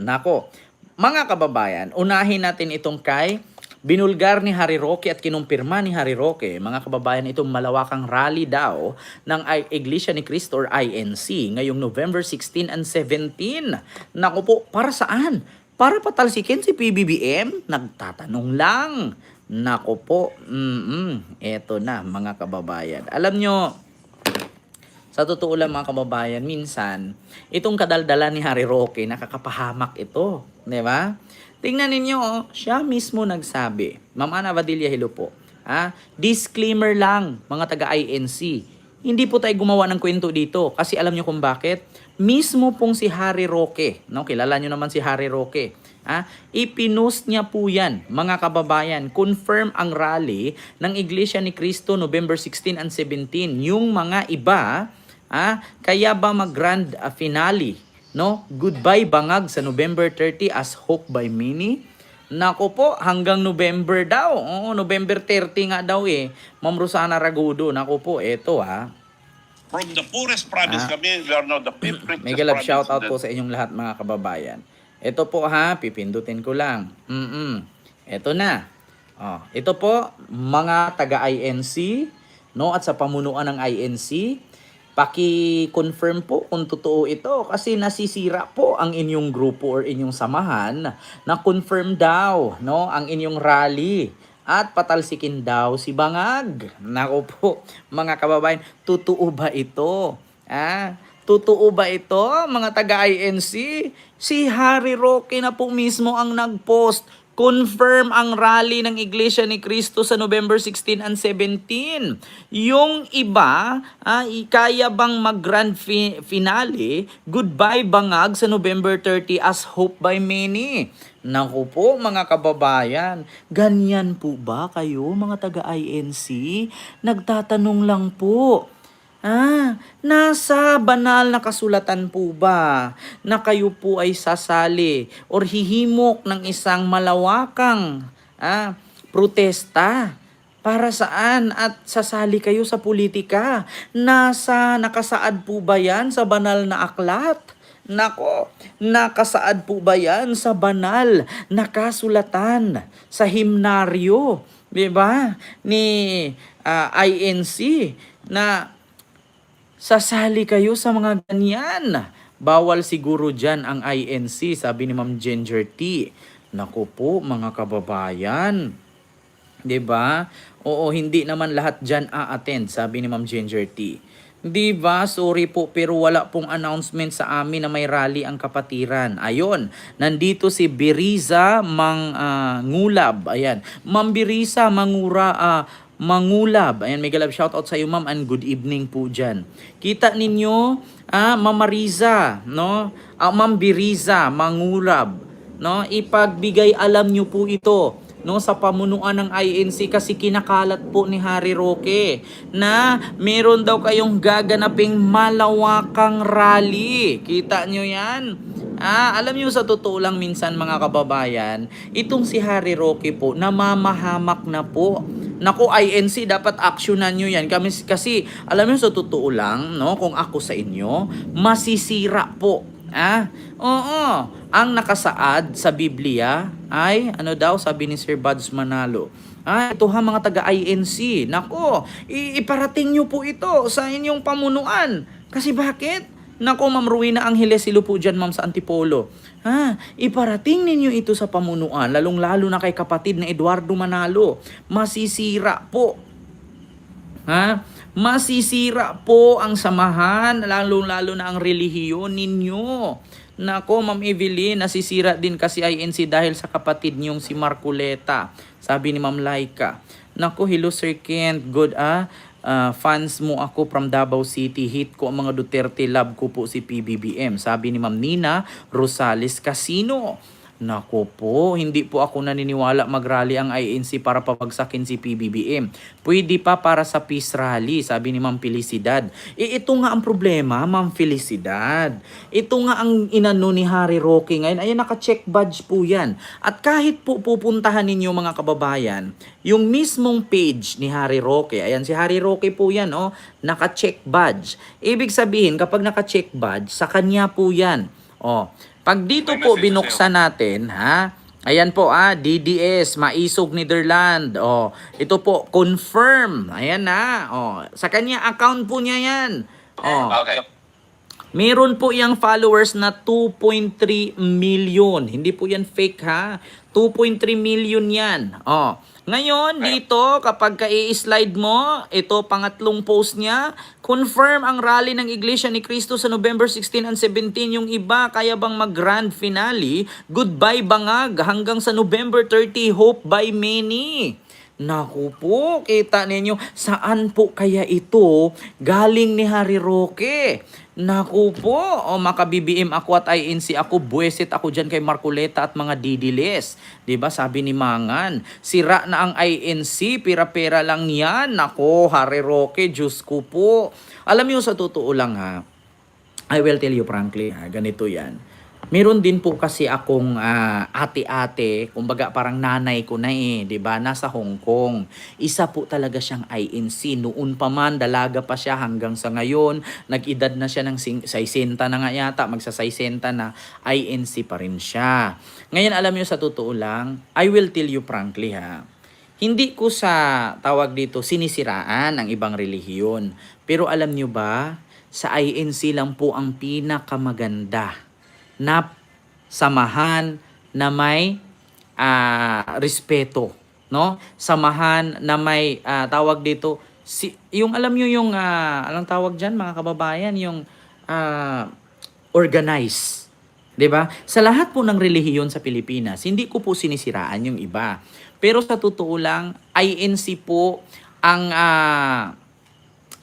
Nako, mga kababayan, unahin natin itong kay binulgar ni Harry Roque at kinumpirma ni Harry Roque, mga kababayan, itong malawakang rally daw ng Iglesia ni Cristo or INC ngayong November 16 and 17. Naku po, para saan? Para patalsikin si PBBM? Nagtatanong lang. Nako po, mm eto na mga kababayan. Alam nyo, sa totoo lang mga kababayan, minsan, itong kadaldala ni Harry Roque, nakakapahamak ito. Di ba? Tingnan ninyo, oh, siya mismo nagsabi. Ma'am Ana Vadilla, hello po. Ah, disclaimer lang, mga taga-INC. Hindi po tayo gumawa ng kwento dito. Kasi alam nyo kung bakit? Mismo pong si Harry Roque, no? kilala nyo naman si Harry Roque. Ah, ipinost niya po yan, mga kababayan. Confirm ang rally ng Iglesia ni Cristo November 16 and 17. Yung mga iba, ah, kaya ba mag-grand finale? No? Goodbye bangag sa November 30 as Hope by Mini. Nako po, hanggang November daw. Oo, November 30 nga daw eh. Ma'am Rosana Ragudo, nako po, eto ha. From the poorest province Ah. kami, we are now the fifth richest Mega love shout out po sa inyong lahat mga kababayan. Ito po ha, pipindutin ko lang. Mm Ito na. Oh, ito po mga taga-INC no at sa pamunuan ng INC, paki-confirm po kung totoo ito kasi nasisira po ang inyong grupo or inyong samahan na confirm daw no ang inyong rally at patalsikin daw si Bangag. Nako po, mga kababayan, totoo ba ito? Ah, totoo ba ito, mga taga-INC? Si Harry Roque na po mismo ang nag-post. Confirm ang rally ng Iglesia ni Cristo sa November 16 and 17. Yung iba, ah, kaya bang mag-grand fi- finale, goodbye bangag sa November 30 as hope by many. Naku po mga kababayan, ganyan po ba kayo mga taga-INC? Nagtatanong lang po. Ah, nasa banal na kasulatan po ba na kayo po ay sasali or hihimok ng isang malawakang ah, protesta? Para saan at sasali kayo sa politika? Nasa nakasaad po ba yan sa banal na aklat? Nako, nakasaad po ba yan sa banal na kasulatan sa himnaryo, 'di ba? Ni ah, INC na sasali kayo sa mga ganyan. Bawal siguro dyan ang INC, sabi ni Ma'am Ginger T. Naku po, mga kababayan. 'Di ba? Oo, hindi naman lahat diyan a-attend, sabi ni Ma'am Ginger T. 'Di ba? Sorry po pero wala pong announcement sa amin na may rally ang kapatiran. Ayon, nandito si Biriza Mang ah, Ngulab. Ayan. Ma'am Biriza Mangura ah, Mangulab. Ayan, mega love shout out sa iyo ma'am and good evening po diyan. Kita ninyo ah Ma'am Mariza, no? Ah, Ma'am Biriza Mangulab, no? Ipagbigay alam niyo po ito no sa pamunuan ng INC kasi kinakalat po ni Harry Roque na meron daw kayong gaganaping malawakang rally. Kita nyo yan? Ah, alam niyo sa totoo lang minsan mga kababayan, itong si Harry Roque po namamahamak na po. Nako INC dapat aksyonan nyo yan kami kasi alam niyo sa totoo lang no kung ako sa inyo masisira po Ah, oo. Ang nakasaad sa Biblia ay, ano daw, sabi ni Sir Buds Manalo. Ah, ito ha mga taga-INC. Nako, iparating nyo po ito sa inyong pamunuan. Kasi bakit? Nako, Ma'am Ruina Angeles, silo po dyan, Ma'am, sa Antipolo. Ha, iparating ninyo ito sa pamunuan, lalong-lalo na kay kapatid na Eduardo Manalo. Masisira po Ha? Masisira po ang samahan, lalong-lalo na ang relihiyon ninyo. Nako, Ma'am Evelyn, nasisira din kasi INC dahil sa kapatid niyong si Marculeta. Sabi ni Ma'am Laika. Nako, hello Sir Kent. Good ah. Ah, fans mo ako from Davao City. Hit ko ang mga Duterte. Love ko po si PBBM. Sabi ni Ma'am Nina Rosales Casino. Nako po, hindi po ako naniniwala mag-rally ang INC para pabagsakin si PBBM. Pwede pa para sa peace rally, sabi ni Ma'am Felicidad. E ito nga ang problema, Ma'am Felicidad. Ito nga ang inano ni Harry Roque ngayon. Ayan, naka-check badge po yan. At kahit po pupuntahan ninyo mga kababayan, yung mismong page ni Harry Roque, ayan si Harry Roque po yan, oh, naka-check badge. Ibig sabihin, kapag naka-check badge, sa kanya po yan. Oh, Pag dito po binuksan natin, ha? Ayan po ah, DDS, Maisog Netherland. Oh, ito po confirm. Ayan na. Oh, sa kanya account po niya 'yan. Oh. Okay. Meron po yung followers na 2.3 million. Hindi po yan fake ha. 2.3 million yan. Oh. Ngayon, dito, kapag ka-i-slide mo, ito, pangatlong post niya, confirm ang rally ng Iglesia ni Cristo sa November 16 and 17. Yung iba, kaya bang mag-grand finale? Goodbye bangag hanggang sa November 30, hope by many. Naku po, kita ninyo, saan po kaya ito galing ni Harry Roque? Naku po, o maka-BBM ako at INC ako, buwesit ako dyan kay Marcoleta at mga didiles. 'Di ba sabi ni Mangan, sira na ang INC, pira-pera lang yan. Nako, Harry Roque, Diyos ko po. Alam niyo sa totoo lang ha, I will tell you frankly, ha, ganito yan. Meron din po kasi akong ah, ate-ate, kumbaga parang nanay ko na eh, 'di ba? Nasa Hong Kong. Isa po talaga siyang INC noon pa man, dalaga pa siya hanggang sa ngayon. Nag-edad na siya ng sing- 60 na nga yata, magsa 60 na INC pa rin siya. Ngayon alam niyo sa totoo lang, I will tell you frankly ha. Hindi ko sa tawag dito sinisiraan ang ibang relihiyon. Pero alam nyo ba, sa INC lang po ang pinakamaganda na samahan na may ah, respeto, no? Samahan na may ah, tawag dito si yung alam nyo yung ah, anong tawag diyan mga kababayan, yung ah, organize. 'Di ba? Sa lahat po ng relihiyon sa Pilipinas, hindi ko po sinisiraan yung iba. Pero sa totoo lang, INC po ang ah,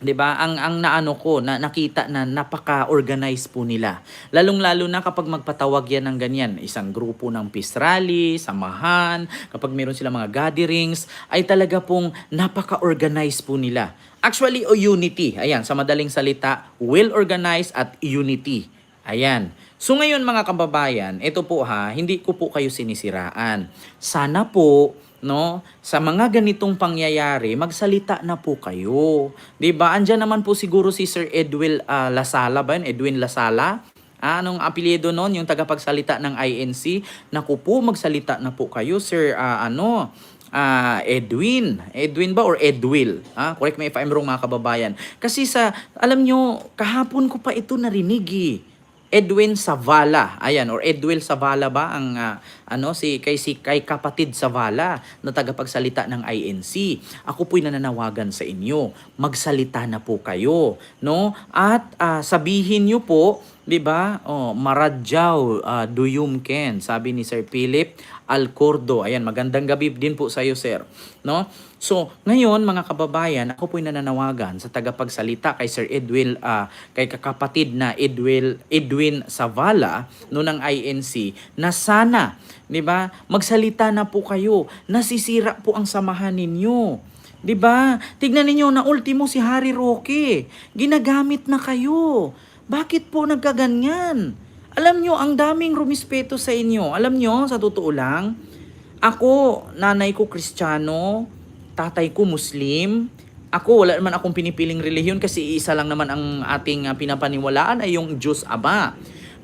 'di ba? Ang ang naano ko na nakita na napaka-organized po nila. Lalong-lalo na kapag magpatawag yan ng ganyan, isang grupo ng peace rally, samahan, kapag meron sila mga gatherings, ay talaga pong napaka-organized po nila. Actually, o unity. Ayan, sa madaling salita, well-organized at unity. Ayan. So ngayon mga kababayan, ito po ha, hindi ko po kayo sinisiraan. Sana po no, sa mga ganitong pangyayari, magsalita na po kayo. 'Di ba? Andiyan naman po siguro si Sir Edwin ah, Lasala ba yun? Edwin Lasala? Ah, anong apelyido noon? Yung tagapagsalita ng INC? Naku po, magsalita na po kayo, Sir ah, ano, ah, Edwin. Edwin ba or Edwil? Ah, correct me if I'm wrong mga kababayan. Kasi sa, alam nyo, kahapon ko pa ito narinig eh. Edwin Savala. Ayan, or Edwil Savala ba ang ah, ano si kay si kay kapatid Savala na tagapagsalita ng INC. Ako po'y nananawagan sa inyo. Magsalita na po kayo, no? At ah, sabihin niyo po, 'di ba? Oh, maradyaw ah, duyum ken, sabi ni Sir Philip Alcordo. Ayan, magandang gabi din po sa iyo, sir. No? So, ngayon mga kababayan, ako po'y nananawagan sa tagapagsalita kay Sir Edwin, ah, kay kakapatid na Edwin, Edwin Savala no ng INC na sana, 'di ba? Magsalita na po kayo. Nasisira po ang samahan ninyo. 'Di ba? Tignan ninyo na ultimo si Harry Roque. Ginagamit na kayo. Bakit po nagkaganyan? Alam nyo, ang daming rumispeto sa inyo. Alam nyo, sa totoo lang, ako, nanay ko kristyano, tatay ko muslim, ako, wala naman akong pinipiling relihiyon kasi isa lang naman ang ating ah, pinapaniwalaan ay yung Diyos Ama.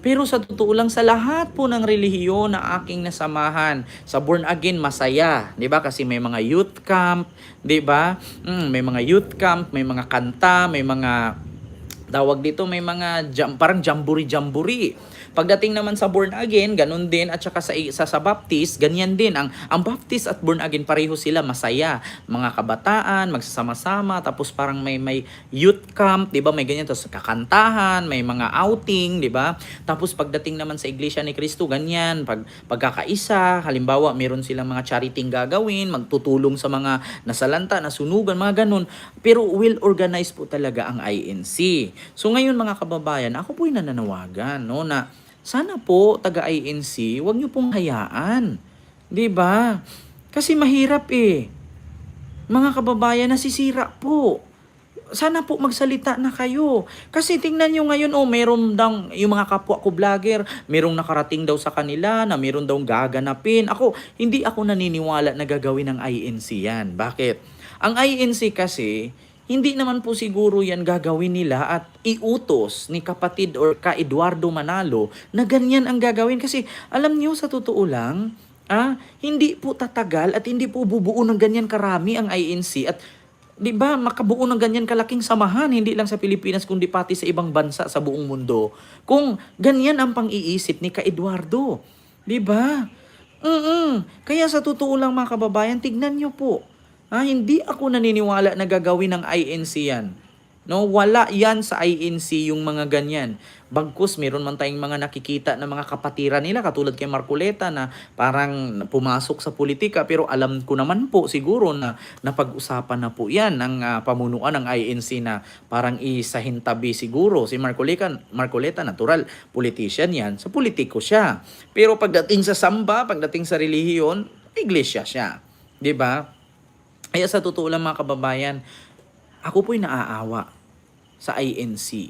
Pero sa totoo lang, sa lahat po ng relihiyon na aking nasamahan, sa born again, masaya. ba Kasi may mga youth camp, ba Mm, may mga youth camp, may mga kanta, may mga tawag dito may mga jam, parang jamburi-jamburi. Pagdating naman sa born again, ganun din at saka sa sa, sa baptist, ganyan din ang ang baptist at born again pareho sila masaya. Mga kabataan magsasama-sama tapos parang may may youth camp, 'di ba? May ganyan tapos kakantahan, may mga outing, 'di ba? Tapos pagdating naman sa Iglesia ni Cristo, ganyan, pag pagkakaisa, halimbawa meron silang mga charity gagawin, magtutulong sa mga nasalanta, nasunugan, mga ganun. Pero well organized po talaga ang INC. So ngayon mga kababayan, ako po'y nananawagan no na sana po taga INC, wag niyo pong hayaan. 'Di ba? Kasi mahirap eh. Mga kababayan, nasisira po. Sana po magsalita na kayo. Kasi tingnan nyo ngayon, oh, meron daw, yung mga kapwa ko vlogger, merong nakarating daw sa kanila na meron daw gaganapin. Ako, hindi ako naniniwala na gagawin ng INC yan. Bakit? Ang INC kasi, hindi naman po siguro yan gagawin nila at iutos ni kapatid or ka Eduardo Manalo na ganyan ang gagawin. Kasi alam niyo sa totoo lang, ah, hindi po tatagal at hindi po bubuo ng ganyan karami ang INC at 'di ba makabuo ng ganyan kalaking samahan hindi lang sa Pilipinas kundi pati sa ibang bansa sa buong mundo kung ganyan ang pang-iisip ni ka Eduardo 'di ba Mm. Kaya sa totoo lang mga kababayan, tignan nyo po. Ha, hindi ako naniniwala na gagawin ng INC yan. No, wala yan sa INC yung mga ganyan. Bagkus meron man tayong mga nakikita na mga kapatiran nila katulad kay Marcoleta na parang pumasok sa politika pero alam ko naman po siguro na napag-usapan na po yan ng ah, pamunuan ng INC na parang isahin tabi siguro. Si Marcoleta Marcoleta natural politician yan. Sa politiko siya. Pero pagdating sa samba pagdating sa relihiyon iglesia siya. 'di ba kaya sa totoo lang mga kababayan ako po'y naaawa sa INC.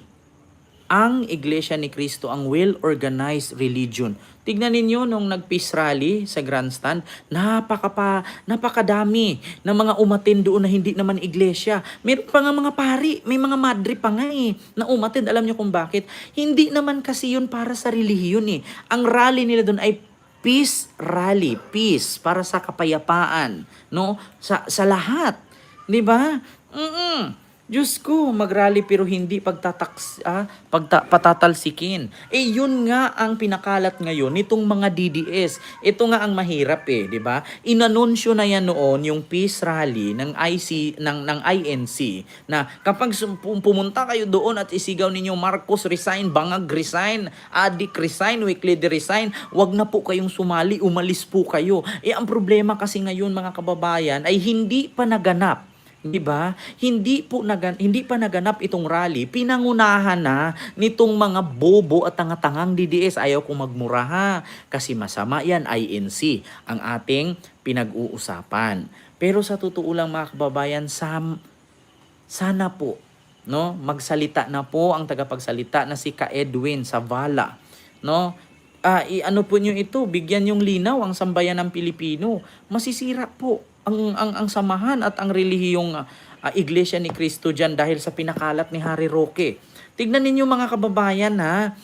Ang Iglesia ni Cristo ang well-organized religion. Tignan ninyo nung nag-peace rally sa grandstand, napaka pa, napakadami ng mga umatin doon na hindi naman iglesia. Meron pa nga mga pari, may mga madre pa nga eh, na umatin. Alam niyo kung bakit? Hindi naman kasi yun para sa relihiyon eh. Ang rally nila doon ay peace rally, peace para sa kapayapaan, no? Sa sa lahat. 'Di ba? Mm. Diyos ko, magrally pero hindi pagtataks, ah, pagta, patatalsikin. Eh, yun nga ang pinakalat ngayon nitong mga DDS. Ito nga ang mahirap eh, di ba? Inanunsyo na yan noon yung peace rally ng IC ng ng INC na kapag pumunta kayo doon at isigaw ninyo Marcos resign, Bangag resign, Adik resign, Weekly resign, wag na po kayong sumali, umalis po kayo. Eh ang problema kasi ngayon mga kababayan ay hindi pa naganap 'Di ba? Hindi po nagan hindi pa naganap itong rally. Pinangunahan na nitong mga bobo at tanga-tangang DDS. Ayaw kong magmura ha. Kasi masama yan, INC, ang ating pinag-uusapan. Pero sa totoo lang mga kababayan, sam, sana po, no, magsalita na po ang tagapagsalita na si Ka Edwin Savala, no? Ah, i- ano po niyo ito, bigyan yung linaw ang sambayan ng Pilipino. Masisira po ang ang ang samahan at ang relihiyong ah, Iglesia ni Cristo diyan dahil sa pinakalat ni Harry Roque. Tignan ninyo mga kababayan ha.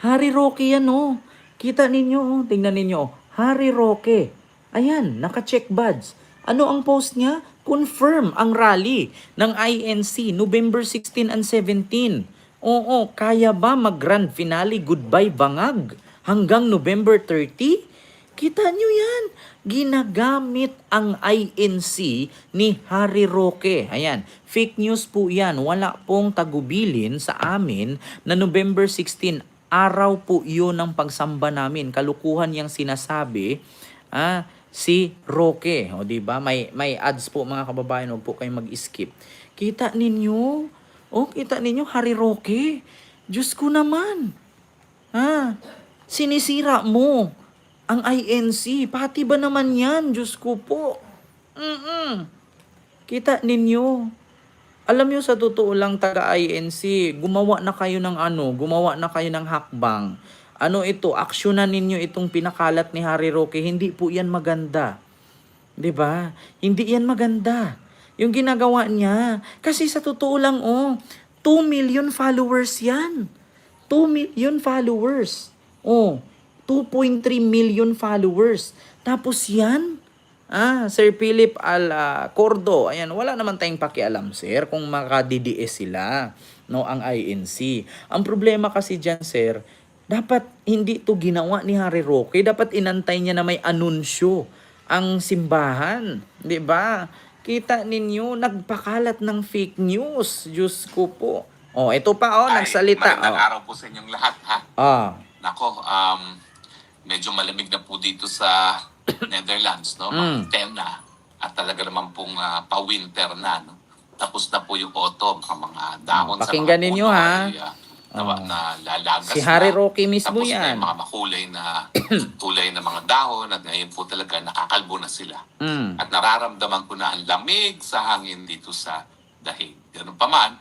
Harry Roque yan oh. Kita ninyo oh. Tingnan ninyo. oh. Harry Roque. Ayan, naka-check badge. Ano ang post niya? Confirm ang rally ng INC November 16 and 17. Oo, kaya ba mag-grand finale goodbye bangag hanggang November 30? Kita nyo yan. Ginagamit ang INC ni Harry Roque. Ayan, fake news po yan. Wala pong tagubilin sa amin na November 16, araw po yun ng pagsamba namin. Kalukuhan yung sinasabi ah, si Roque. O, ba? May, may ads po mga kababayan. Huwag po kayong mag-skip. Kita ninyo? O, kita ninyo, Harry Roque. Diyos ko naman. Ha? Sinisira mo ang INC. Pati ba naman yan? Diyos ko po. Mm-mm. Kita ninyo. Alam nyo sa totoo lang taga-INC, gumawa na kayo ng ano, gumawa na kayo ng hakbang. Ano ito, aksyonan ninyo itong pinakalat ni Harry Roque. Hindi po yan maganda. 'Di ba? Hindi yan maganda. Yung ginagawa niya. Kasi sa totoo lang, oh, 2 million followers yan. 2 million followers. Oh, 2.3 million followers. Tapos yan, ah, Sir Philip Al Cordo, ayan, wala naman tayong pakialam, sir, kung maka-DDS sila, no, ang INC. Ang problema kasi dyan, sir, dapat hindi to ginawa ni Harry Roque. Dapat inantay niya na may anunsyo ang simbahan. 'Di ba? Kita ninyo, nagpakalat ng fake news. Diyos ko po. Oh, ito pa, oh, Ay, nagsalita. Magandang Oh. araw po sa inyong lahat, ha? Ah, Nako, um, medyo malamig na po dito sa Netherlands, no? Mm. Mga 10 na. At talaga naman pong ah, pa-winter na, no? Tapos na po yung autumn, ang mga dahon sa Pakinggan mga ninyo, puno ha? ay, ah, na, na lalagas si Harry na. Roque mismo Tapos na yan. yung mga makulay na kulay na mga dahon at ngayon po talaga nakakalbo na sila. Mm. At nararamdaman ko na ang lamig sa hangin dito sa dahig. Ganun pa man,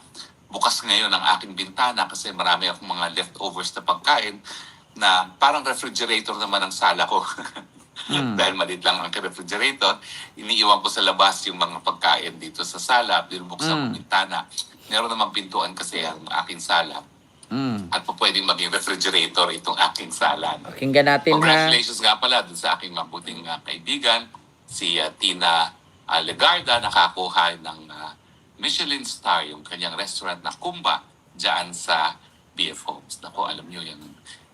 bukas ngayon ang aking bintana kasi marami akong mga leftovers na pagkain na parang refrigerator naman ang sala ko. Dahil maliit lang ang refrigerator, iniiwan ko sa labas yung mga pagkain dito sa sala, binubuksan ko Mm. bintana. Meron namang pintuan kasi ang aking sala. Mm. At po pwedeng maging refrigerator itong aking sala. no? Pakinggan natin ha. Congratulations nga pala dun sa aking mabuting uh, kaibigan, si uh, Tina uh, Legarda, nakakuha ng uh, Michelin star, yung kanyang restaurant na Kumba, dyan sa BF Homes. Naku, alam nyo, yung,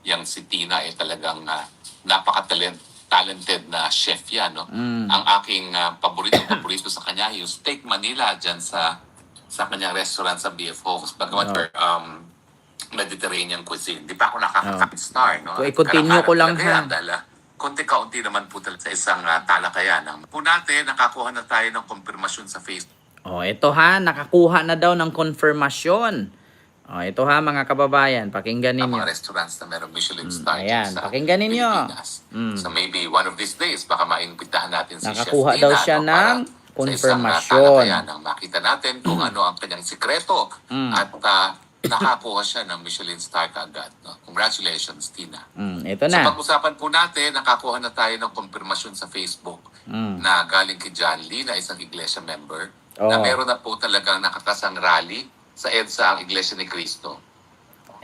yung si Tina ay talagang uh, napaka-talent talented na chef yan. No? Mm. Ang aking uh, paborito, paborito sa kanya, yung Steak Manila dyan sa sa kanyang restaurant sa BF Homes. Bagamat Oh. um, Mediterranean cuisine. Di pa ako nakaka star, no? So, i-continue ko lang, ha? dahil ah, konti-kaunti naman po talaga sa isang uh, talakayan. Po natin, nakakuha na tayo ng konfirmasyon sa Facebook. Oh, ito ha, nakakuha na daw ng confirmation. Oh, ito ha mga kababayan, pakinggan ng ninyo. mga restaurants na meron Michelin star Mm, ayan, dyan sa pakinggan ninyo. Mm. So maybe one of these days, baka maimbitahan natin si Nakakuha Chef daw siya no, ng para sa isang, uh, confirmation. talakayan, ang makita natin kung ano ang kanyang sikreto Mm. at uh, nakakuha siya ng Michelin star kaagad. No? Congratulations, Tina. Mm, ito Sa na. pag-usapan po natin, nakakuha na tayo ng konfirmasyon sa Facebook Mm. na galing kay John Lee na isang iglesia member Oo. na meron na po talagang nakakasang rally sa EDSA ang Iglesia ni Cristo.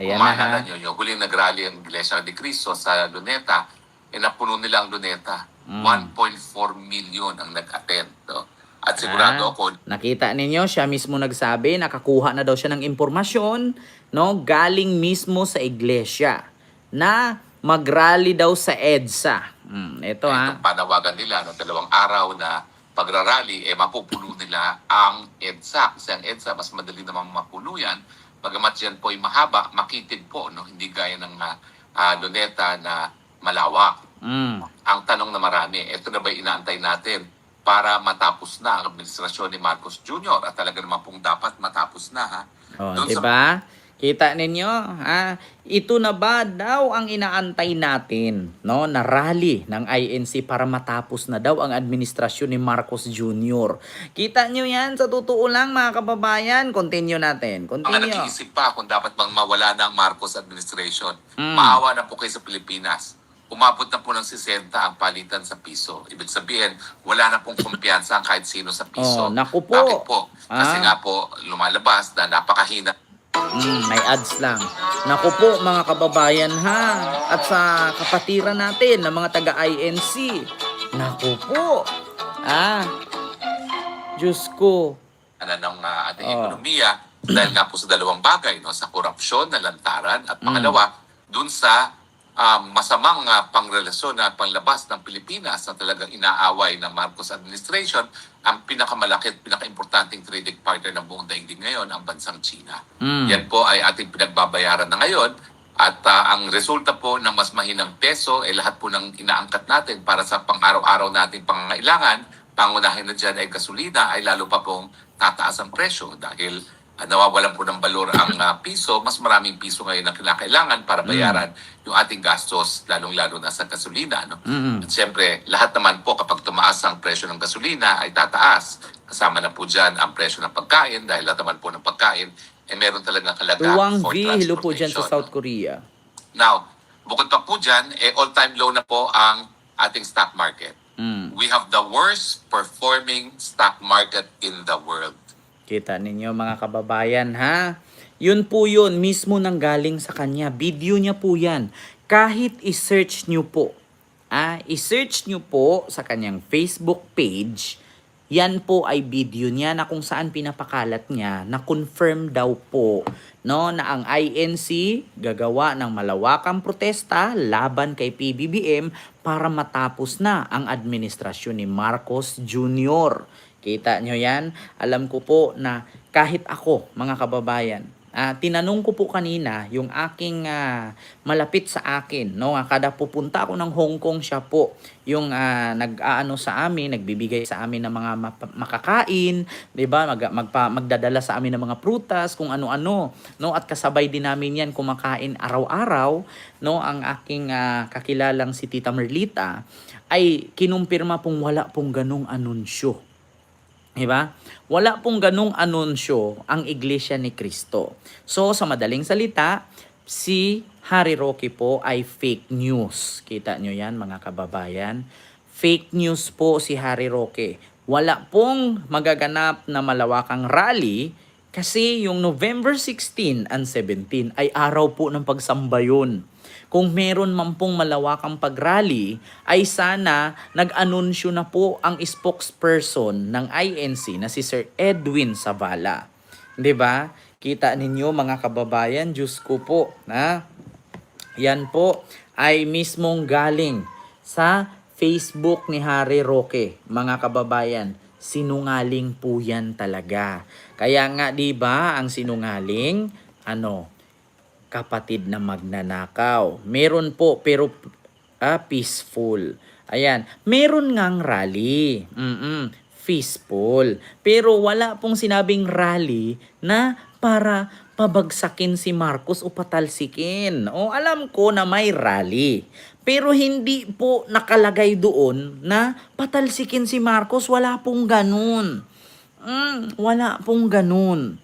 Ayan Kung na nyo, yung huling nag-rally ang Iglesia ni Cristo sa Luneta, eh napuno nila ang Luneta. Mm. 1.4 million ang nag-attend. No? At sigurado Ah, ako, Nakita ninyo, siya mismo nagsabi, nakakuha na daw siya ng impormasyon, no, galing mismo sa iglesia na magrally daw sa EDSA. Mm, ito ha. itong panawagan nila no, dalawang araw na pagrarally, eh mapupuno nila ang EDSA. Kasi ang EDSA, mas madali naman mapuno yan. Bagamat yan po ay mahaba, makitid po, no? hindi gaya ng ah, luneta na malawak. Mm. Ang tanong na marami, ito na ba inaantay natin para matapos na ang administrasyon ni Marcos Jr. At talaga naman pong dapat matapos na. Ha? Oh, Doon 'di sa- ba? Kita ninyo, ha? Ito na ba daw ang inaantay natin, no, na rally ng INC para matapos na daw ang administrasyon ni Marcos Jr. Kita nyo yan sa totoo lang mga kababayan. Continue natin. Continue. nag-iisip pa kung dapat bang mawala na ang Marcos administration. Mm. Maawa na po kayo sa Pilipinas. Umabot na po ng 60 ang palitan sa piso. Ibig sabihin, wala na pong kumpiyansa ang kahit sino sa piso. Oh, naku po. Bakit po? Kasi Ah. nga po, lumalabas na napakahina Mm, may ads lang. Naku po mga kababayan ha. At sa kapatiran natin ng mga taga-INC. Naku po. Ah. Diyos ko. na ng uh, ating Oh. ekonomiya dahil nga po sa dalawang bagay, no, sa korupsyon, na lantaran, at Mm. pangalawa, dun sa ah, masamang uh, pangrelasyon at panglabas ng Pilipinas na talagang inaaway ng Marcos administration, ang pinakamalaki at pinakaimportanteng trading partner ng buong daigdig ngayon, ang bansang China. Mm. Yan po ay ating pinagbabayaran na ngayon at ah, ang resulta po ng mas mahinang peso ay lahat po ng inaangkat natin para sa pang-araw-araw nating pangangailangan, pangunahin na dyan ay gasolina ay lalo pa pong tataas ang presyo dahil ah, nawawalan po ng balor ang ah, piso, mas maraming piso ngayon ang kinakailangan para bayaran yung ating gastos, lalong-lalo na sa gasolina. No? Mm. At siyempre, lahat naman po kapag tumaas ang presyo ng gasolina ay tataas. Kasama na po dyan ang presyo ng pagkain dahil lahat naman po ng pagkain ay meron talagang halaga Tuwang for V, hello po dyan sa. South Korea. Now, bukod pa po dyan, eh, all-time low na po ang ating stock market. Mm. We have the worst performing stock market in the world. Kita ninyo mga kababayan ha. Yun po yun, mismo nang galing sa kanya. Video niya po yan. Kahit i-search nyo po. Ah, i-search nyo po sa kanyang Facebook page. Yan po ay video niya na kung saan pinapakalat niya na confirm daw po no na ang INC gagawa ng malawakang protesta laban kay PBBM para matapos na ang administrasyon ni Marcos Jr. Kita nyo yan? Alam ko po na kahit ako, mga kababayan, ah, tinanong ko po kanina yung aking ah, malapit sa akin. No? Ah, Kada pupunta ako ng Hong Kong, siya po yung ah, nag-aano sa amin, nagbibigay sa amin ng mga makakain, 'di ba? Mag, magpa, magdadala sa amin ng mga prutas, kung ano-ano, no? At kasabay din namin 'yan kumakain araw-araw, no? Ang aking ah, kakilalang si Tita Merlita ay kinumpirma pong wala pong ganong anunsyo. Diba? Wala pong ganong anunsyo ang Iglesia ni Cristo. So, sa madaling salita, si Harry Roque po ay fake news. Kita nyo yan, mga kababayan. fake news po si Harry Roque. Wala pong magaganap na malawakang rally kasi yung November 16 and 17 ay araw po ng pagsamba yun. Kung meron man pong malawakang pagrally, ay sana nag-anunsyo na po ang spokesperson ng INC na si Sir Edwin Savala. 'Di ba? Kita ninyo mga kababayan, Diyos ko po, na yan po ay mismong galing sa Facebook ni Harry Roque, mga kababayan. Sinungaling po yan talaga. Kaya nga 'di ba ang sinungaling ano kapatid na magnanakaw. Meron po pero ah, peaceful. Ayan, meron ngang rally. Mm peaceful. Pero wala pong sinabing rally na para pabagsakin si Marcos o patalsikin. O alam ko na may rally. Pero hindi po nakalagay doon na patalsikin si Marcos. Wala pong ganun. Mm, wala pong ganun.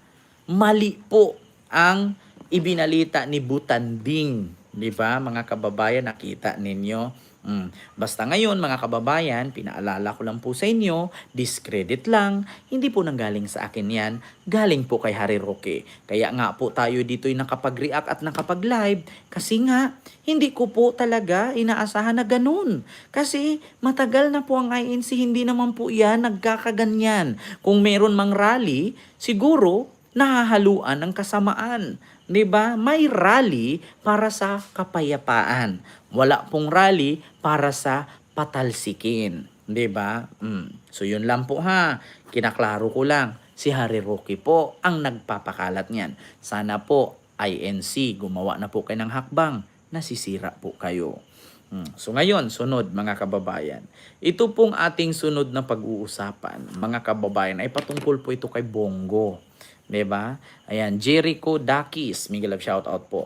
Mali po ang ibinalita ni Butanding. Di ba, mga kababayan, nakita ninyo? Mm. Basta ngayon, mga kababayan, pinaalala ko lang po sa inyo, discredit lang, hindi po nanggaling sa akin yan, galing po kay Harry Roque. Kaya nga po tayo dito'y nakapag-react at nakapag-live, kasi nga, hindi ko po talaga inaasahan na ganun. Kasi matagal na po ang INC, hindi naman po yan nagkakaganyan. Kung meron mang rally, siguro nahahaluan ng kasamaan. 'Di ba? May rally para sa kapayapaan. Wala pong rally para sa patalsikin. 'Di ba? Mm. So yun lang po ha. Kinaklaro ko lang. Si Harry Roque po ang nagpapakalat niyan. Sana po INC gumawa na po kayo ng hakbang. Nasisira po kayo. Mm. So ngayon, sunod mga kababayan. Ito pong ating sunod na pag-uusapan, mga kababayan, ay patungkol po ito kay Bongo. 'Di ba? Ayan, Jericho Dakis, Miguel love shout out po.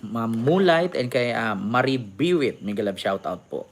Ma'am Moonlight and kay uh, Marie Biwit, Miguel love shout out po.